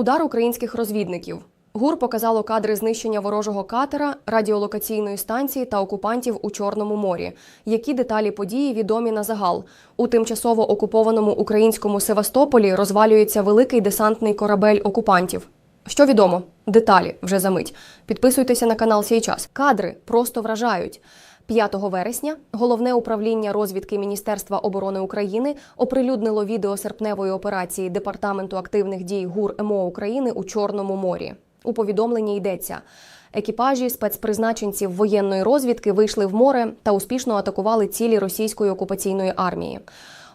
Удар українських розвідників. ГУР показало кадри знищення ворожого катера, радіолокаційної станції та окупантів у Чорному морі. Які деталі події відомі на загал? У тимчасово окупованому українському Севастополі розвалюється великий десантний корабель окупантів. Що відомо? Деталі вже за мить. Підписуйтеся на канал «Сей час». Кадри просто вражають. 5 вересня головне управління розвідки Міністерства оборони України оприлюднило відео серпневої операції Департаменту активних дій ГУР МО України у Чорному морі. У повідомленні йдеться. Екіпажі спецпризначенців воєнної розвідки вийшли в море та успішно атакували цілі російської окупаційної армії.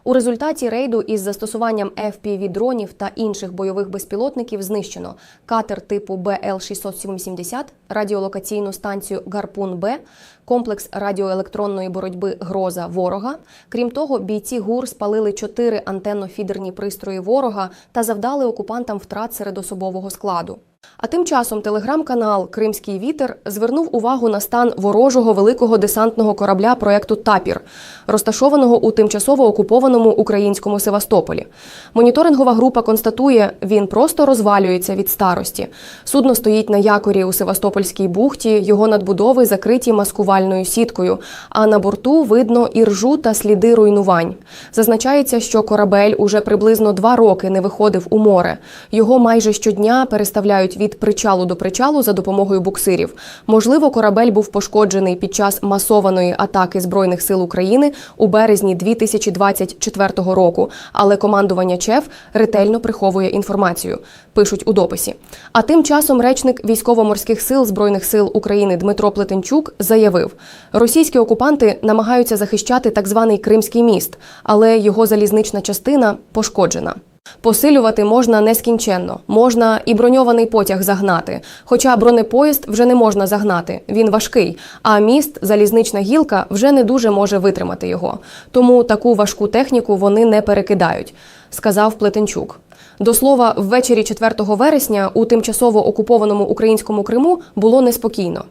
У результаті рейду із застосуванням fpv дронів та інших бойових безпілотників знищено катер типу БЛ-670, радіолокаційну станцію Гарпун Б, комплекс радіоелектронної боротьби Гроза ворога. Крім того, бійці ГУР спалили чотири антенно-фідерні пристрої ворога та завдали окупантам втрат серед особового складу. А тим часом телеграм-канал Кримський вітер звернув увагу на стан ворожого великого десантного корабля проекту Тапір, розташованого у тимчасово окупованому українському Севастополі. Моніторингова група констатує, він просто розвалюється від старості. Судно стоїть на якорі у Севастопольській бухті, його надбудови закриті маскувальною сіткою. А на борту видно іржу та сліди руйнувань. Зазначається, що корабель уже приблизно два роки не виходив у море. Його майже щодня переставляють від причалу до причалу за допомогою буксирів. Можливо, корабель був пошкоджений під час масованої атаки збройних сил України у березні 2024 року, але командування ЧЕФ ретельно приховує інформацію. Пишуть у дописі. А тим часом речник військово-морських сил збройних сил України Дмитро Плетенчук заявив: російські окупанти намагаються захищати так званий Кримський міст, але його залізнична частина пошкоджена. Посилювати можна нескінченно, можна і броньований потяг загнати. Хоча бронепоїзд вже не можна загнати, він важкий, а міст, залізнична гілка вже не дуже може витримати його. Тому таку важку техніку вони не перекидають, сказав Плетенчук. До слова, ввечері 4 вересня у тимчасово окупованому українському Криму було неспокійно.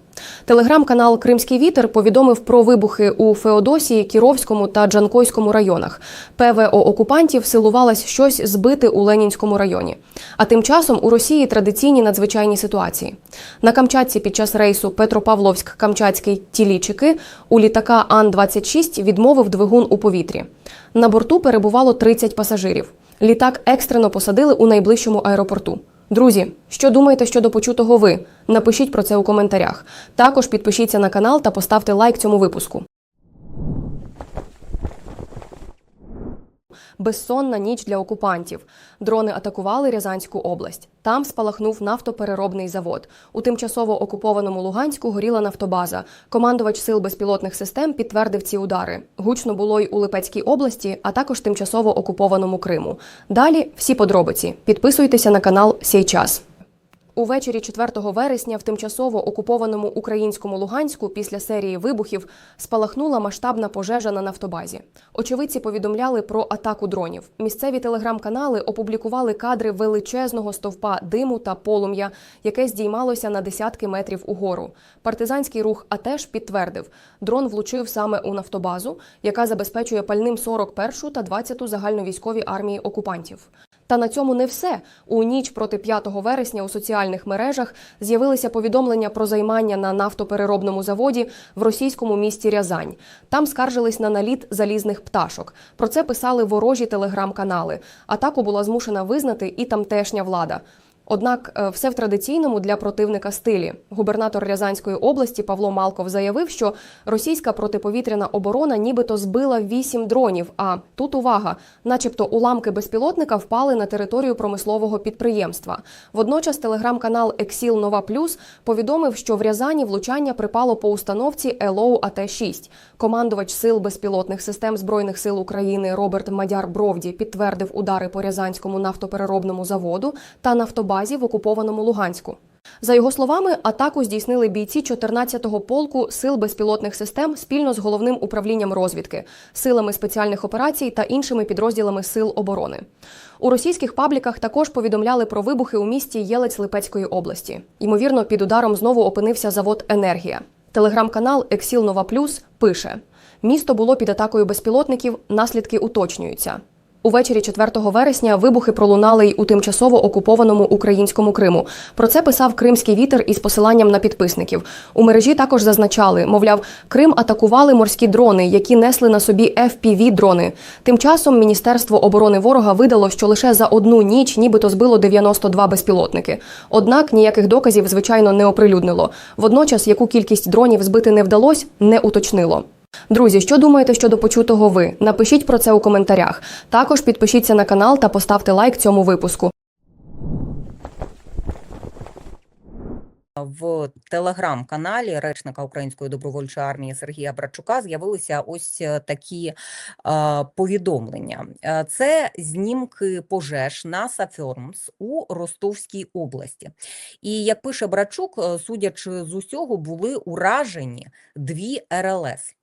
Телеграм-канал Кримський вітер повідомив про вибухи у Феодосії, Кіровському та Джанкойському районах. ПВО окупантів силувалось щось збити у Ленінському районі. А тим часом у Росії традиційні надзвичайні ситуації. На Камчатці під час рейсу Петропавловськ-Камчатський Тілічики у літака Ан-26 відмовив двигун у повітрі. На борту перебувало 30 пасажирів. Літак екстрено посадили у найближчому аеропорту. Друзі, що думаєте щодо почутого ви? Напишіть про це у коментарях. Також підпишіться на канал та поставте лайк цьому випуску. Безсонна ніч для окупантів. Дрони атакували Рязанську область. Там спалахнув нафтопереробний завод. У тимчасово окупованому Луганську горіла нафтобаза. Командувач сил безпілотних систем підтвердив ці удари. Гучно було й у Липецькій області, а також тимчасово окупованому Криму. Далі всі подробиці. Підписуйтеся на канал Сей час. Увечері 4 вересня в тимчасово окупованому українському Луганську після серії вибухів спалахнула масштабна пожежа на нафтобазі. Очевидці повідомляли про атаку дронів. Місцеві телеграм-канали опублікували кадри величезного стовпа диму та полум'я, яке здіймалося на десятки метрів угору. Партизанський рух АТЕШ підтвердив, дрон влучив саме у нафтобазу, яка забезпечує пальним 41-ту та 20-ту загальновійськові армії окупантів. Та на цьому не все. У ніч проти 5 вересня у соціальних мережах з'явилися повідомлення про займання на нафтопереробному заводі в російському місті Рязань. Там скаржились на наліт залізних пташок. Про це писали ворожі телеграм-канали. Атаку була змушена визнати і тамтешня влада. Однак е, все в традиційному для противника стилі. Губернатор Рязанської області Павло Малков заявив, що російська протиповітряна оборона нібито збила вісім дронів. А тут увага, начебто, уламки безпілотника впали на територію промислового підприємства. Водночас телеграм-канал Ексіл Нова Плюс повідомив, що в Рязані влучання припало по установці ЕЛОУ АТ 6 Командувач сил безпілотних систем збройних сил України Роберт Мадяр Бровді підтвердив удари по Рязанському нафтопереробному заводу та нафтобазі в окупованому Луганську. За його словами, атаку здійснили бійці 14-го полку сил безпілотних систем спільно з головним управлінням розвідки, силами спеціальних операцій та іншими підрозділами сил оборони. У російських пабліках також повідомляли про вибухи у місті Єлець Липецької області. Ймовірно, під ударом знову опинився завод Енергія. Телеграм-канал Ексіл Нова Плюс пише: місто було під атакою безпілотників, наслідки уточнюються. Увечері 4 вересня вибухи пролунали й у тимчасово окупованому українському Криму. Про це писав Кримський вітер із посиланням на підписників. У мережі також зазначали, мовляв, Крим атакували морські дрони, які несли на собі fpv дрони. Тим часом Міністерство оборони ворога видало, що лише за одну ніч нібито збило 92 безпілотники. Однак ніяких доказів, звичайно, не оприлюднило. Водночас, яку кількість дронів збити не вдалось, не уточнило. Друзі, що думаєте щодо почутого ви? Напишіть про це у коментарях. Також підпишіться на канал та поставте лайк цьому випуску. В телеграм-каналі речника Української добровольчої армії Сергія Братчука з'явилися ось е, такі е, повідомлення. Е, Це знімки пожеж на Сафьормс у Ростовській області. І як пише Братчук, е, судячи з усього, були уражені дві РЛС.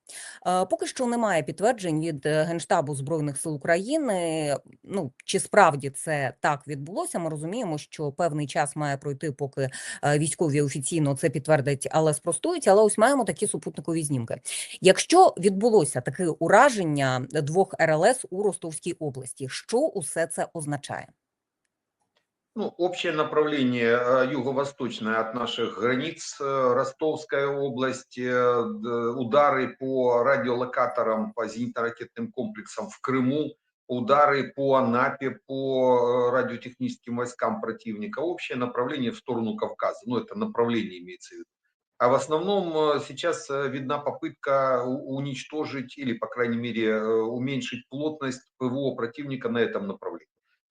Е, Поки що немає підтверджень від е, Генштабу Збройних сил України. Ну чи справді це так відбулося? Ми розуміємо, що певний час має пройти, поки е, військові офіційно це підтвердять, але спростують. Але ось маємо такі супутникові знімки. Якщо відбулося таке ураження двох РЛС у Ростовській області, що усе це означає? Ну, общее направление э, юго-восточное от наших границ, э, Ростовская область, э, удары по радиолокаторам, по зенитно-ракетным комплексам в Крыму, удары по Анапе, по радиотехническим войскам противника. Общее направление в сторону Кавказа. Ну, это направление имеется в виду. А в основном сейчас видна попытка уничтожить или, по крайней мере, уменьшить плотность ПВО противника на этом направлении.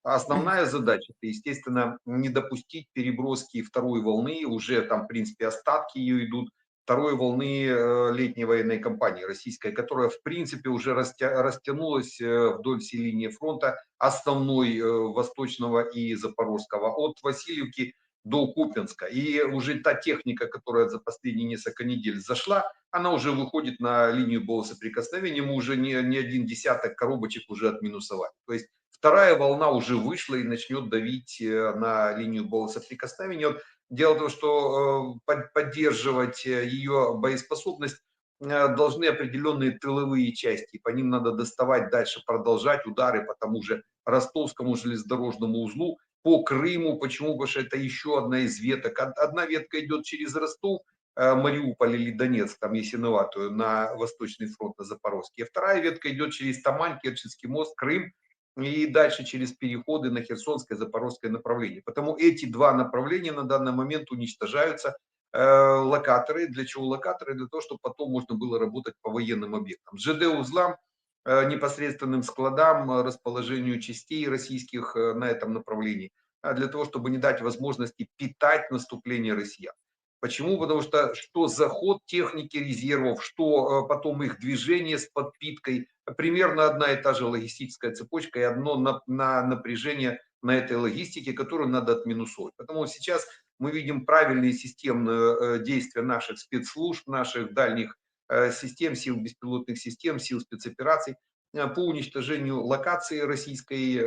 А Основная задача, это, естественно, не допустить переброски второй волны, уже там, в принципе, остатки ее идут, второй волны э, летней военной кампании российской, которая, в принципе, уже растя- растянулась э, вдоль всей линии фронта, основной э, Восточного и Запорожского, от Васильевки до Купинска. И уже та техника, которая за последние несколько недель зашла, она уже выходит на линию боесоприкосновения, мы уже не, не один десяток коробочек уже отминусовали. То есть вторая волна уже вышла и начнет давить э, на линию боесоприкосновения. Вот Дело в том, что э, под- поддерживать э, ее боеспособность должны определенные тыловые части. По ним надо доставать дальше, продолжать удары по тому же Ростовскому железнодорожному узлу, по Крыму. Почему? Потому что это еще одна из веток. Од- Одна ветка идет через Ростов, Мариуполь или Донецк, там Ясиноватую, на Восточный фронт, на Запорожский. А вторая ветка идет через Тамань, Керченский мост, Крым, и дальше через переходы на Херсонское, Запорожское направление. Потому эти два направления на данный момент уничтожаются. Э, локаторы, для чего локаторы? Для того, чтобы потом можно было работать по военным объектам. ЖД-узлам, э, непосредственным складам, э, расположению частей российских на этом направлении, а для того, чтобы не дать возможности питать наступление россиян. Почему? Потому что что заход техники резервов, что потом их движение с подпиткой, примерно одна и та же логистическая цепочка и одно на, на напряжение на этой логистике, которую надо отминусовать. Поэтому сейчас мы видим правильные системные э, действия наших спецслужб, наших дальних э, систем, сил беспилотных систем, сил спецопераций э, по уничтожению локации российской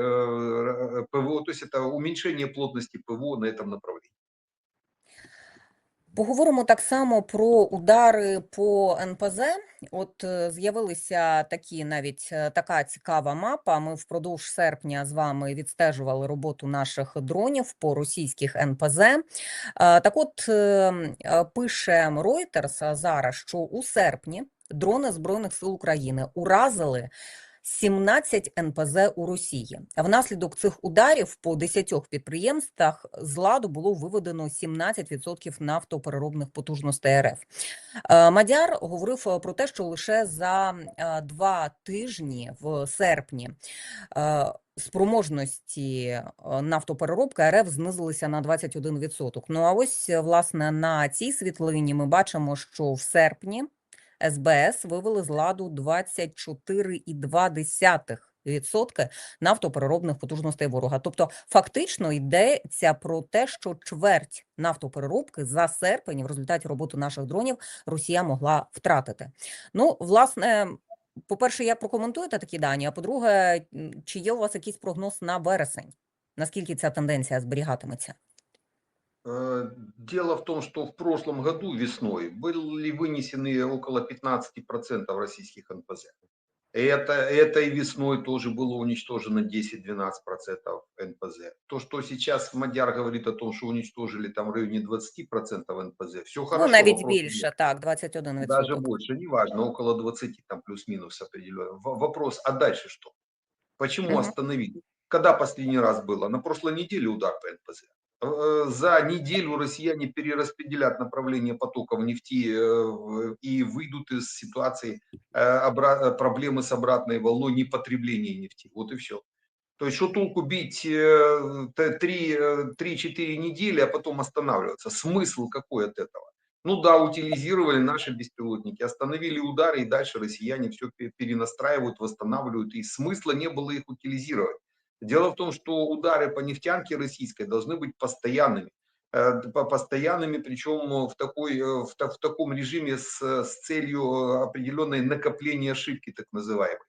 ПВО, то есть это уменьшение плотности ПВО на этом направлении. Поговоримо так само про удари по НПЗ. От е, з'явилися такі навіть е, така цікава мапа. Ми впродовж серпня з вами відстежували роботу наших дронів по російських НПЗ. Е, Так от пише Reuters зараз, що у серпні дрони Збройних сил України уразили 17 НПЗ у Росії. Внаслідок цих ударів по 10 підприємствах з ладу було виведено 17% нафтопереробних потужностей РФ. Е, Мадяр говорив е, про те, що лише за е, два тижні в серпні спроможності нафтопереробки РФ знизилися на 21%. Ну а ось власне на цій світлині ми бачимо, що в серпні СБС вивели з ладу 24,2% нафтопереробних потужностей ворога. Тобто, фактично йдеться про те, що чверть нафтопереробки за серпень в результаті роботи наших дронів Росія могла втратити. Ну, власне, по-перше, як прокоментуєте такі дані? А по-друге, чи є у вас якийсь прогноз на вересень? Наскільки ця тенденція зберігатиметься? Э, Дело в том, что в прошлом году весной были вынесены около 15% российских НПЗ. Это, этой весной тоже было уничтожено 10-12% НПЗ. То, что сейчас Мадяр говорит о том, что уничтожили там в районе 20% НПЗ, все хорошо. Ну, навіть більше, нет. так, 21%. Даже больше, неважно, около 20, там плюс-минус определенно. Вопрос, а дальше что? Почему Мгм. остановили? Когда последний раз было? На прошлой неделе удар по НПЗ. Э, За неделю россияне перераспределят направление потоков нефти э, и выйдут из ситуации э, проблемы с обратной волной непотребления нефти. Вот и все. То есть, что толку бить э, т- три, э, 3-4 недели, а потом останавливаться? Смысл какой от этого? Ну да, утилизировали наши беспилотники, остановили удары, и дальше россияне все перенастраивают, восстанавливают, и смысла не было их утилизировать. Дело в том, что удары по нефтянке российской должны быть постоянными. Э, по- Постоянными, причем в, такой, э, в, в таком режиме с, с целью э, определенной накопления ошибки, так называемой.